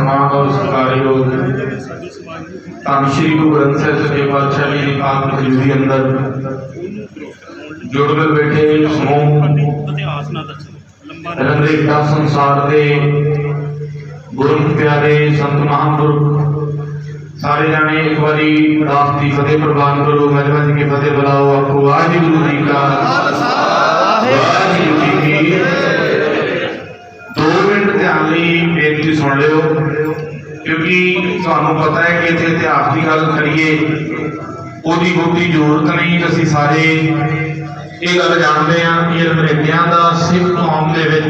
ਸਨਮਾਨ ਔਰ ਸਤਿਕਾਰਯੋਗ ਤਾਂ ਸ਼੍ਰੀ ਗੁਰੂ ਗ੍ਰੰਥ ਸਾਹਿਬ ਸੱਚੇ ਪਾਤਸ਼ਾਹ ਜੀ ਦੀ ਪਾਕ ਹਜ਼ੂਰੀ ਅੰਦਰ। ਜੁੜ ਕੇ ਬੈਠੇ ਸਮੂਹ। ਰੰਗਰੇਖਾ ਸੰਸਾਰ ਦੇ ਗੁਰਮੁਖ ਪਿਆਰੇ ਸੰਤ ਮਹਾਂਪੁਰਖ। ਸਾਰੇ ਜਾਣੇ ਇੱਕ ਵਾਰੀ ਦਾਸ ਦੀ ਫਤਿਹ ਪ੍ਰਵਾਨ ਕਰੋ। ਮਹਿਰਬਾਨੀ ਜੀ ਕੀ ਫਤਿਹ ਬੁਲਾਓ ਆਪੋ ਵਾਹਿਗੁਰੂ ਜੀ ਕਾ ਵਾਹਿਗੁਰੂ ਜੀ ਧਿਆਨ ਲਈ ਬੇਨਤੀ ਸੁਣ ਲਿਓ। ਕਿਉਂਕਿ ਤੁਹਾਨੂੰ ਪਤਾ ਹੈ ਕਿ ਇੱਥੇ ਇਤਿਹਾਸ ਦੀ ਗੱਲ ਕਰੀਏ ਉਹਦੀ ਬਹੁਤੀ ਜ਼ਰੂਰਤ ਨਹੀਂ ਅਸੀਂ ਸਾਰੇ ਇਹ ਗੱਲ ਜਾਣਦੇ ਹਾਂ ਕਿ ਅੰਗਰੇਜ਼ਾਂ ਦਾ ਸਿੱਖ ਕੌਮ ਦੇ ਵਿੱਚ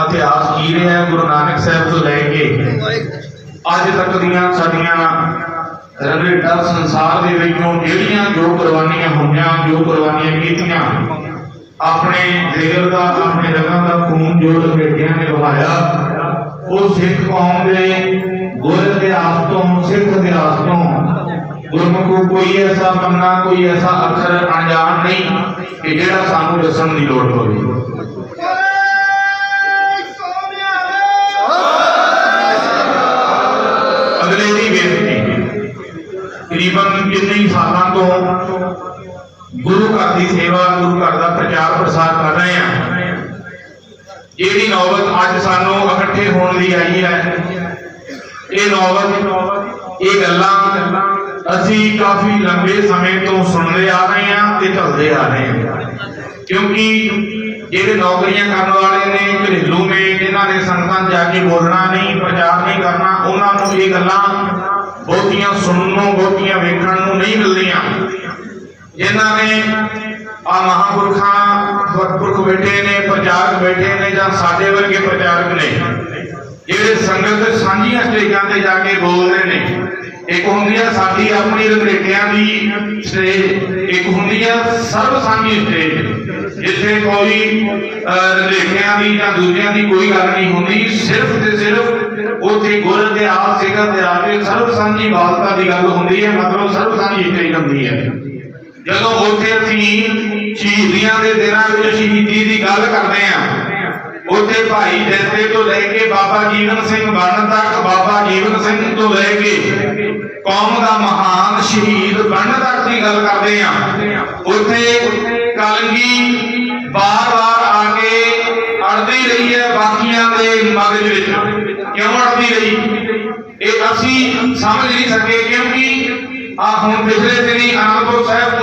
ਇਤਿਹਾਸ ਕੀ ਰਿਹਾ ਗੁਰੂ ਨਾਨਕ ਸਾਹਿਬ ਤੋਂ ਲੈ ਕੇ ਅੱਜ ਤੱਕ ਦੀਆਂ ਸਾਡੀਆਂ ਰੰਗਰੇਟਾ ਸੰਸਾਰ ਦੇ ਵਿੱਚੋਂ ਜਿਹੜੀਆਂ ਜੋ ਕੁਰਬਾਨੀਆਂ ਹੋਈਆਂ, ਜੋ ਕੁਰਬਾਨੀਆਂ ਕੀਤੀਆਂ, ਆਪਣੇ ਜਿਗਰ ਦਾ, ਆਪਣੇ ਰਗਾਂ ਦਾ ਖੂਨ ਜੋ ਰੰਗੇਟਿਆਂ ਨੇ ਵਹਾਇਆ ਉਹ ਸਿੱਖ ਕੌਮ ਦੇ ਗੁਰ ਇਤਿਹਾਸ ਤੋਂ ਸਿੱਖ ਇਤਿਹਾਸ ਤੋਂ ਗੁਰਮੁਖੋ ਕੋਈ ਐਸਾ ਪੰਨਾ ਕੋਈ ਐਸਾ ਅੱਖਰ ਅਣਜਾਣ ਨਹੀਂ ਕਿ ਜਿਹੜਾ ਸਾਨੂੰ ਦੱਸਣ ਦੀ ਲੋੜ ਪਵੇ ਅਗਲੇ ਦੀ ਬੇਨਤੀ ਤਕਰੀਬਨ ਕਿੰਨੇ ਸਾਲਾਂ ਤੋਂ ਗੁਰੂ ਘਰ ਦੀ ਸੇਵਾ ਗੁਰੂ ਘਰ ਦਾ ਪ੍ਰਚਾਰ ਪ੍ਰਸਾਰ ਕਰ ਰਹੇ ਹਾਂ ਜਿਹੜੀ ਨੌਬਤ ਅੱਜ ਸਾਨੂੰ ਇਕੱਠੇ ਹੋਣ ਦੀ ਆਈ ਹੈ, ਇਹ ਨੌਬਤ, ਇਹ ਗੱਲਾਂ ਅਸੀਂ ਕਾਫੀ ਲੰਬੇ ਸਮੇਂ ਤੋਂ ਸੁਣਦੇ ਆ ਰਹੇ ਹਾਂ ਤੇ ਚੱਲਦੇ ਆ ਰਹੇ ਹਾਂ। ਕਿਉਂਕਿ ਜਿਹੜੇ ਨੌਕਰੀਆਂ ਕਰਨ ਵਾਲੇ ਨੇ, ਘਰੇਲੂ ਨੇ, ਜਿਨ੍ਹਾਂ ਨੇ ਸੰਗਤਾਂ 'ਚ ਜਾ ਕੇ ਬੋਲਣਾ ਨਹੀਂ, ਪ੍ਰਚਾਰ ਨਹੀਂ ਕਰਨਾ, ਉਹਨਾਂ ਨੂੰ ਇਹ ਗੱਲਾਂ ਬਹੁਤੀਆਂ ਸੁਣਨ ਨੂੰ, ਬਹੁਤੀਆਂ ਵੇਖਣ ਨੂੰ ਨਹੀਂ ਮਿਲਦੀਆਂ। ਜਿਨ੍ਹਾਂ ਨੇ ਆ ਮਹਾਂਪੁਰਖਾਂ ਗੁਰਪੁਰਖ ਬੈਠੇ ਨੇ ਪ੍ਰਚਾਰਕ ਬੈਠੇ ਨੇ ਜਾਂ ਸਾਡੇ ਵਰਗੇ ਪ੍ਰਚਾਰਕ ਨੇ ਜਿਹੜੇ ਸੰਗਤ ਸਾਂਝੀਆਂ ਸਟੇਜਾਂ ਤੇ ਜਾ ਕੇ ਬੋਲਦੇ ਨੇ। ਇੱਕ ਹੁੰਦੀ ਆ ਸਾਡੀ ਆਪਣੀ ਰੰਗਰੇਟਿਆਂ ਦੀ ਸਟੇਜ ਇੱਕ ਹੁੰਦੀ ਆ ਸਰਬ ਸਾਂਝੀ ਸਟੇਜ ਜਿੱਥੇ ਕੋਈ ਅਹ, ਰੰਗਰੇਟਿਆਂ ਦੀ ਜਾਂ ਦੂਜਿਆਂ ਦੀ ਕੋਈ ਗੱਲ ਨਹੀਂ ਹੁੰਦੀ ਸਿਰਫ ਤੇ ਸਿਰਫ ਉੱਥੇ ਗੁਰ ਦੇ ਆਪ ਸਿੱਖਾਂ ਦੇ ਆ ਸਰਬ ਸਾਂਝੀ ਬਾਲਤਾ ਦੀ ਗੱਲ ਹੁੰਦੀ ਹੈ ਮਤਲਬ ਸਰਬ ਸਾਂਝੀ ਸਟੇਜ ਹੁੰਦੀ ਹੈ। ਜਦੋਂ ਉੱਥੇ ਅਸੀਂ ਸ਼ਹੀਦੀਆਂ ਦੇ ਦਿਨਾਂ ਵਿੱਚ ਸ਼ਹੀਦੀ ਦੀ ਗੱਲ ਕਰਦੇ ਹਾਂ, ਉੱਥੇ ਭਾਈ ਜੈਸੇ ਤੋਂ ਲੈ ਕੇ ਬਾਬਾ ਜੀਵਨ ਸਿੰਘ ਬਣਨ ਤੱਕ, ਬਾਬਾ ਜੀਵਨ ਸਿੰਘ ਤੋਂ ਲੈ ਕੇ ਕੌਮ ਦਾ ਮਹਾਨ ਸ਼ਹੀਦ ਬਣਨ ਤੱਕ ਦੀ ਗੱਲ ਕਰਦੇ ਹਾਂ। ਉੱਥੇ ਕਲਗੀ ਬਾਰ-ਬਾਰ ਆ ਕੇ ਅੜਦੀ ਰਹੀ ਹੈ ਬਾਕੀਆਂ ਦੇ ਮਗਜ ਵਿੱਚ। ਕਿਉਂ ਅੜਦੀ ਰਹੀ? ਇਹ ਅਸੀਂ ਸਮਝ ਨਹੀਂ ਸਕੇ, ਕਿਉਂਕਿ ਆ ਹੁਣ ਪਿਛਲੇ ਦਿਨੀ ਆਨੰਦਪੁਰ ਸਾਹਿਬ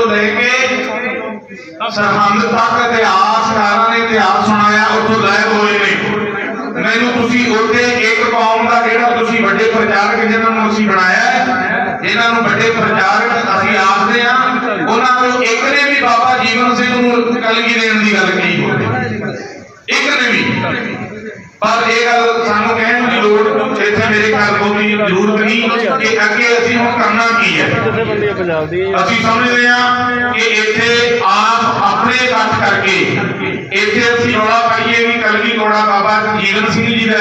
ਸਰਹੰਦ ਤੱਕ ਇਤਿਹਾਸਕਾਰਾਂ ਨੇ ਇਤਿਹਾਸ ਸੁਣਾਇਆ, ਉੱਥੋਂ ਲੈ ਹੋਏ ਨੇ। ਮੈਨੂੰ ਤੁਸੀਂ ਉੱਥੇ ਇੱਕ ਕੌਮ ਦਾ ਜਿਹੜਾ ਤੁਸੀਂ ਵੱਡੇ ਪ੍ਰਚਾਰਕ ਜਿਹਨਾਂ ਨੂੰ ਅਸੀਂ ਬਣਾਇਆ ਇਹਨਾਂ ਨੂੰ ਵੱਡੇ ਪ੍ਰਚਾਰਕ ਅਸੀਂ ਆਖਦੇ ਆ ਉਹਨਾਂ ਨੂੰ ਇੱਕ ਨੇ ਵੀ ਬਾਬਾ ਜੀਵਨ ਸਿੰਘ ਨੂੰ ਕਲਗੀ ਦੇਣ ਦੀ ਗੱਲ ਨਹੀਂ ਹੋਈ ਇੱਕ ਨੇ ਵੀ। ਪਰ ਇਹ ਗੱਲ ਸਾਨੂੰ ਕਹਿਣ ਦੀ ਲੋੜ ਇੱਥੇ ਮੇਰੇ ਖਿਆਲ ਕੋਈ ਕਿ ਅੱਗੇ ਅਸੀਂ ਹੁਣ ਕਰਨਾ ਕੀ ਹੈ? ਬੰਦੇ ਪੰਜਾਬ ਦੀ। ਅਸੀਂ ਸਮਝਦੇ ਹਾਂ ਕਿ ਇੱਥੇ ਆਪ ਆਪਣੇ ਇਕੱਠ ਕਰਕੇ ਇੱਥੇ ਅਸੀਂ ਰੌਲਾ ਪਾਈਏ ਵੀ ਕਲਗੀ ਕੋੜਾ ਬਾਬਾ ਜੀਵਨ ਸਿੰਘ ਜੀ ਦਾ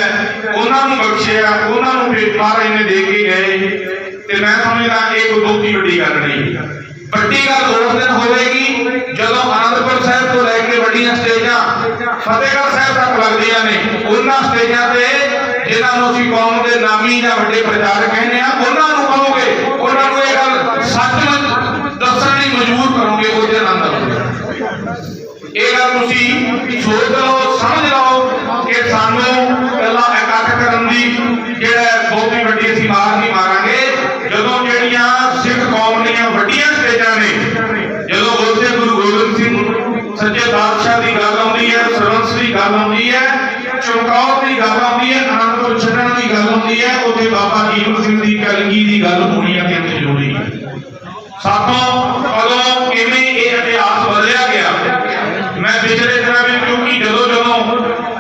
ਉਹਨਾਂ ਨੂੰ ਬਖਸ਼ਿਆ ਉਹਨਾਂ ਨੂੰ ਫਿਰ ਮਹਾਰਾਜ ਨੇ ਦੇ ਕੇ ਗਏ। ਤੇ ਮੈਂ ਸਮਝਦਾ ਇਹ ਕੋਈ ਬਹੁਤੀ ਵੱਡੀ ਗੱਲ ਨਹੀਂ। ਵੱਡੀ ਗੱਲ ਉਸ ਦਿਨ ਹੋਵੇਗੀ ਜਦੋਂ ਆਨੰਦਪੁਰ ਸਾਹਿਬ ਤੋਂ ਲੈ ਕੇ ਵੱਡੀਆਂ ਸਟੇਜਾਂ ਫਤਿਹਗੜ੍ਹ ਸਾਹਿਬ ਤੱਕ ਲੱਗਦੀਆਂ ਨੇ ਉਹਨਾਂ ਸਟੇਜਾਂ ਜਿਨ੍ਹਾਂ ਨੂੰ ਅਸੀਂ ਕੌਮ ਦੇ ਨਾਮੀ ਜਾਂ ਵੱਡੇ ਪ੍ਰਚਾਰਕ ਕਹਿੰਦੇ ਆ ਉਹਨਾਂ ਨੂੰ ਕਹੋਗੇ, ਉਹਨਾਂ ਨੂੰ ਇਹ ਗੱਲ ਸੱਚ ਦੱਸਣ ਲਈ ਮਜਬੂਰ ਕਰੋਗੇ ਉਹਦੇ ਆਨੰਦ ਇਹ ਗੱਲ ਤੁਸੀਂ ਸੋਚ ਲਓ, ਸਮਝ ਲਓ ਕਿ ਸਾਨੂੰ ਪਹਿਲਾਂ ਇਕੱਠ ਕਰਨ ਦੀ ਜਿਹੜਾ ਹੈ, ਬਹੁਤੀ ਵੱਡੀ ਅਸੀਂ ਮਾਰ ਨਹੀਂ ਮਾਰਾਂਗੇ। ਜਦੋਂ ਜਿਹੜੀਆਂ ਸਿੱਖ ਕੌਮ ਦੀਆਂ ਵੱਡੀਆਂ ਸਟੇਜਾਂ ਨੇ, ਜਦੋਂ ਉੱਥੇ ਗੁਰੂ ਗੋਬਿੰਦ ਸਿੰਘ ਸੱਚੇ ਪਾਤਸ਼ਾਹ ਦੀ ਗੱਲ ਆਉਂਦੀ ਹੈ, ਸਰਵੰਸ ਦੀ ਗੱਲ ਆਉਂਦੀ ਹੈ, ਚਮਕੌਰ ਦੀ ਗੱਲ ਆਉਂਦੀ ਹੈ ਦੀ ਹੈ ਉੱਥੇ ਬਾਬਾ ਜੀਵਨ ਸਿੰਘ ਦੀ ਕਲਗੀ ਦੀ ਗੱਲ ਹੋਣੀ ਅਤਿਅੰਤ ਜ਼ਰੂਰੀ ਹੈ। ਸਾਤੋਂ ਕਦੋਂ ਕਿਵੇਂ ਇਹ ਇਤਿਹਾਸ ਬਦਲਿਆ ਗਿਆ, ਮੈਂ ਪਿਛਲੇ ਦਿਨਾਂ ਵਿੱਚ ਕਿਉਂਕਿ ਜਦੋਂ ਜਦੋਂ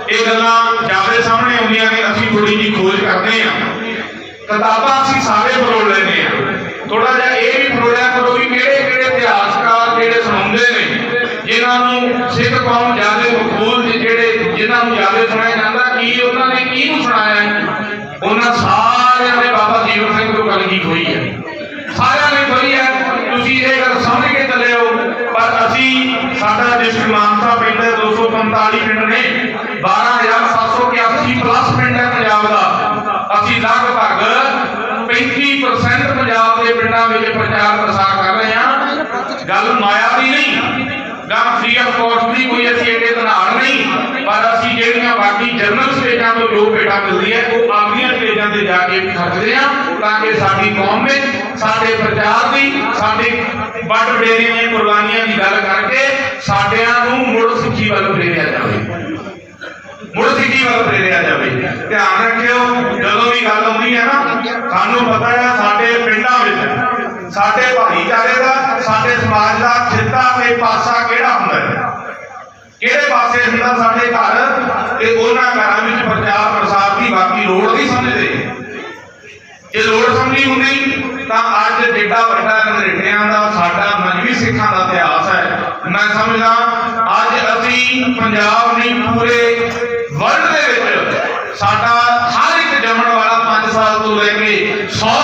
ਇਹ ਗੱਲਾਂ ਜਾਵੇ ਸਾਹਮਣੇ ਆਉਂਦੀਆਂ ਨੇ, ਅਸੀਂ ਥੋੜੀ ਜੀ ਖੋਜ ਕਰਦੇ ਹਾਂ। ਕਿਤਾਬਾਂ ਅਸੀਂ ਸਾਰੇ ਫਰੋਲ ਲੈਨੇ ਆ ਥੋੜਾ ਜਿਹਾ ਇਹ ਵੀ ਫਰੋਲਿਆ ਕਰੋ ਵੀ ਕਿਹੜੇ ਕਿਹੜੇ ਇਤਿਹਾਸਕਾਰ ਜਿਹੜੇ ਸੁਣਾਉਂਦੇ ਨੇ, ਜਿਨ੍ਹਾਂ ਨੂੰ ਸਿੱਖ ਕੌਮ ਜ਼ਿਆਦਾ ਮਕਬੂਲ ਜਿਹੜੇ ਜਿਨ੍ਹਾਂ ਨੂੰ ਜ਼ਿਆਦਾ ਸੁਣਾਇਆ ਜਾਂਦਾ, ਕੀ ਉਹਨਾਂ ਨੇ ਕੀ ਨੂੰ ਸੁਣਾਇਆ ਉਹਨਾਂ ਸਾਰਿਆਂ ਨੇ ਬਾਬਾ ਜੀਵਨ ਸਿੰਘ ਤੋਂ ਗੱਲ ਕੀ ਹੋਈ ਹੈ। ਸਾਰਿਆਂ ਨੇ ਖੋਈ ਹੈ। ਤੁਸੀਂ ਇਹ ਗੱਲ ਸਮਝ ਕੇ ਚੱਲਿਓ, ਪਰ ਅਸੀਂ ਸਾਡਾ ਡਿਸਟ੍ਰਿਕਟ ਮਾਨਸਾ ਪਿੰਡ 245 ਪਿੰਡ ਨੇ 12781 ਪਲੱਸ ਪਿੰਡ ਹੈ ਪੰਜਾਬ ਦਾ। ਅਸੀਂ ਲਗਭਗ 35% ਪੰਜਾਬ ਦੇ ਪਿੰਡਾਂ ਵਿੱਚ ਪ੍ਰਚਾਰ ਪ੍ਰਸਾਰ ਕਰ ਰਹੇ ਹਾਂ। ਗੱਲ ਮਾਇਆ ਦੀ ਨਹੀਂ, ਗੱਲ ਫ੍ਰੀ ਆਫ ਕਾਸਟ ਦੀ ਕੋਈ ਅਸੀਂ ਏਡੇ ਧਨਾੜ ਨਹੀਂ ਪਰ ਅਸੀਂ ਜਨਰਲ ਬਾਕੀ ਸਟੇਜਾਂ ਤੋਂ ਜੋ ਭੇਟਾ ਮਿਲਦੀ ਹੈ, ਉਹ ਆਪਣੀਆਂ ਸਟੇਜਾਂ ਤੇ ਜਾ ਕੇ ਖਰਚਦੇ ਆ, ਤਾਂ ਕਿ ਸਾਡੀ ਕੌਮ ਵਿੱਚ, ਸਾਡੇ ਪ੍ਰਚਾਰ ਦੀ, ਸਾਡੇ ਵੱਡ ਵਡੇਰਿਆਂ ਦੀਆਂ ਕੁਰਬਾਨੀਆਂ ਦੀ ਗੱਲ ਕਰਕੇ ਸਾਡਿਆਂ ਨੂੰ ਮੁੜ ਸਿੱਖੀ ਵੱਲ ਪ੍ਰੇਰਿਆ ਜਾਵੇ। ਮੁੜ ਸਿੱਖੀ ਵੱਲ ਪ੍ਰੇਰਿਆ ਜਾਵੇ। ਧਿਆਨ ਰੱਖਿਓ, ਜਦੋਂ ਵੀ ਗੱਲ ਆਉਂਦੀ ਹੈ ਨਾ, ਸਾਨੂੰ ਪਤਾ ਹੈ ਸਾਡੇ ਪਿੰਡਾਂ ਵਿੱਚ, ਸਾਡੇ ਭਾਈਚਾਰੇ ਦਾ, ਸਾਡੇ ਸਮਾਜ ਦਾ ਖਿੱਤਾ ਤੇ ਪਾਸਾ ਕਿਹੜਾ ਹੁੰਦਾ ਹੈ? ਕਿਹੜੇ ਪਾਸੇ ਹੁੰਦਾ ਸਾਡੇ ਘਰ? ਤੇ ਉਹਨਾਂ ਘਰਾਂ ਵਿੱਚ ਪ੍ਰਚਾਰ ਪ੍ਰਸਾਰ ਦੀ ਬਾਕੀ ਲੋੜ ਨਹੀਂ ਸਮਝਦੇ। ਜੇ ਲੋੜ ਸਮਝੀ ਹੁੰਦੀ, ਤਾਂ ਅੱਜ ਜਿੱਡਾ ਵੱਡਾ ਨਰੇਟਿਆਂ ਦਾ, ਸਾਡਾ ਮਜਬੀ ਸਿੱਖਾਂ ਦਾ ਇਤਿਹਾਸ ਹੈ। ਮੈਂ ਸਮਝਦਾ, ਅੱਜ ਅਸੀਂ ਪੰਜਾਬ ਨਹੀਂ ਪੂਰੇ ਵਰਲਡ ਦੇ ਵਿੱਚ ਸਾਡਾ ਹਰ ਇੱਕ ਜੰਮਣ ਵਾਲਾ 5 ਸਾਲ ਤੋਂ ਲੈ ਕੇ 100